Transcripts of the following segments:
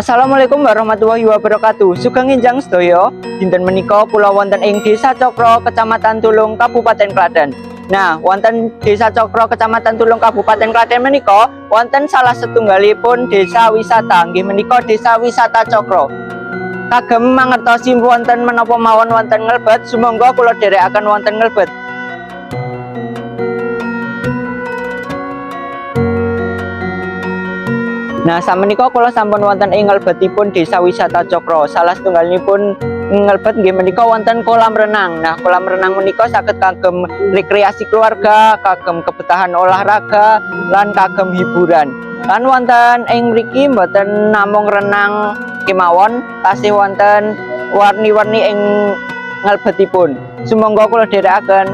Assalamualaikum warahmatullahi wabarakatuh. Sugeng Enjang sedaya, dinten menika kula wonten ing Desa Cokro, Kecamatan Tulung, Kabupaten Klaten. Nah, wonten Desa Cokro, Kecamatan Tulung, Kabupaten Klaten menika wonten salah setunggalipun desa wisata, nggih menika Desa Wisata Cokro. Kagem mangertosi wonten menapa mawon wonten ngelbet, sumangga kula dherekaken wonten ngelbet. Nah, samenika kula sampun wonten ing ngelbetipun Desa Wisata Cokro. Salah setunggalipun ngelbet nggih menika wonten kolam renang. Nah, kolam renang menika saged kagem rekreasi keluarga, kagem kebetahan olahraga, lan kagem hiburan. Lan wonten ing mriki mboten namung renang kemawon, tasih wonten warni-warni ing ngelbetipun. Sumangga kula dherekaken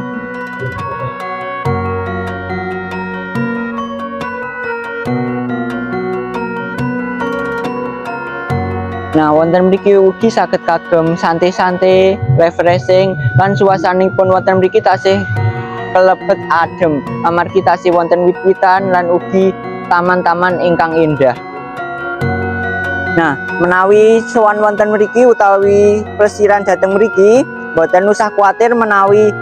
Nah, wonten mriki ugi saged kagem santai-santai, refreshing, lan suasanipun wonten mriki tasih kelebet adem. Amargi tasih wonten wit-witan lan ugi taman-taman ingkang indah. Nah, menawi sowan wonten mriki utawi plesiran dhateng mriki, boten usah kuatir menawi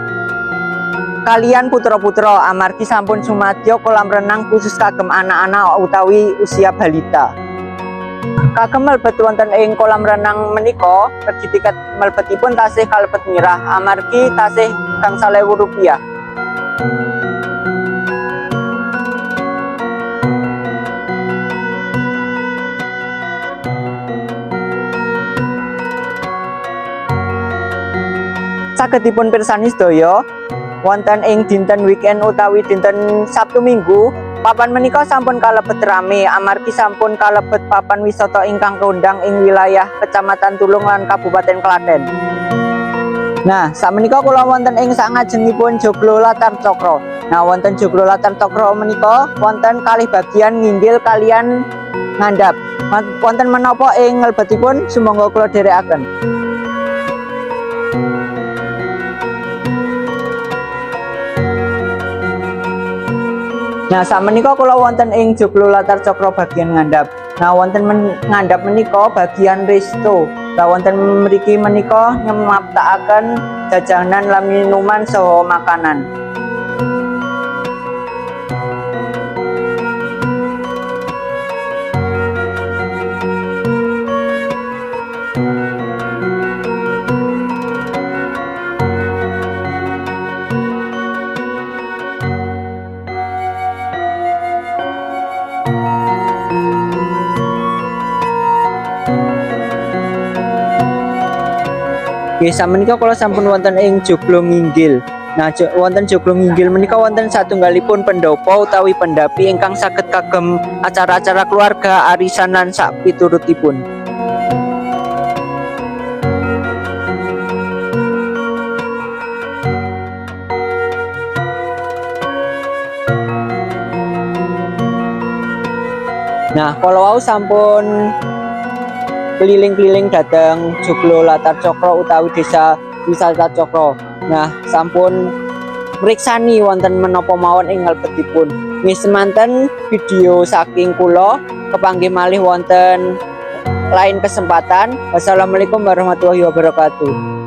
kalian putra-putra amargi sampun sumadyo kolam renang khusus kagem anak-anak utawi usia balita. Kagem mlebet wonten ing kolam renang menika regi tiket mlebetipun tasih kalebet mirah amargi tasih gangsal ewu rupiah. Sagedipun pirsani sedaya wonten ing dinten weekend utawi dinten Sabtu Minggu papan menika sampun kalebet rame amargi sampun kalebet papan wisata ingkang kondang ing wilayah Kecamatan Tulung lan Kabupaten Klaten. Nah, sakmenika kula wonten ing sangajengipun joglo latar cokro. Nah, wonten joglo latar cokro menika wonten kalih bagian nginggil kalian ngandhap. Wonten menapa ing nglebetipun sumangga kula dherekaken. Nah, samenika kula wonten ing joglo latar cokro bagian ngandhap. Nah, wonten men ngandhap menika bagian resto. Nah, wonten mriki menika nyemaptakaken jajanan lan minuman saha makanan. Nggih samenika kula sampun wonten ing joglo nginggil. Nah, wonten joglo nginggil menika wonten satunggalipun pendopo utawi pendapi ingkang saged kagem acara-acara keluarga, arisan lan sak piturutipun. Nah, kalau wau sampun keliling-keliling dateng joglo latar cokro utawi desa wisata cokro. Nah sampun meriksani wonten menapa mawon ing ngalbetipun nggih semanten video saking kula kepanggih malih wonten lain kesempatan. Wassalamualaikum warahmatullahi wabarakatuh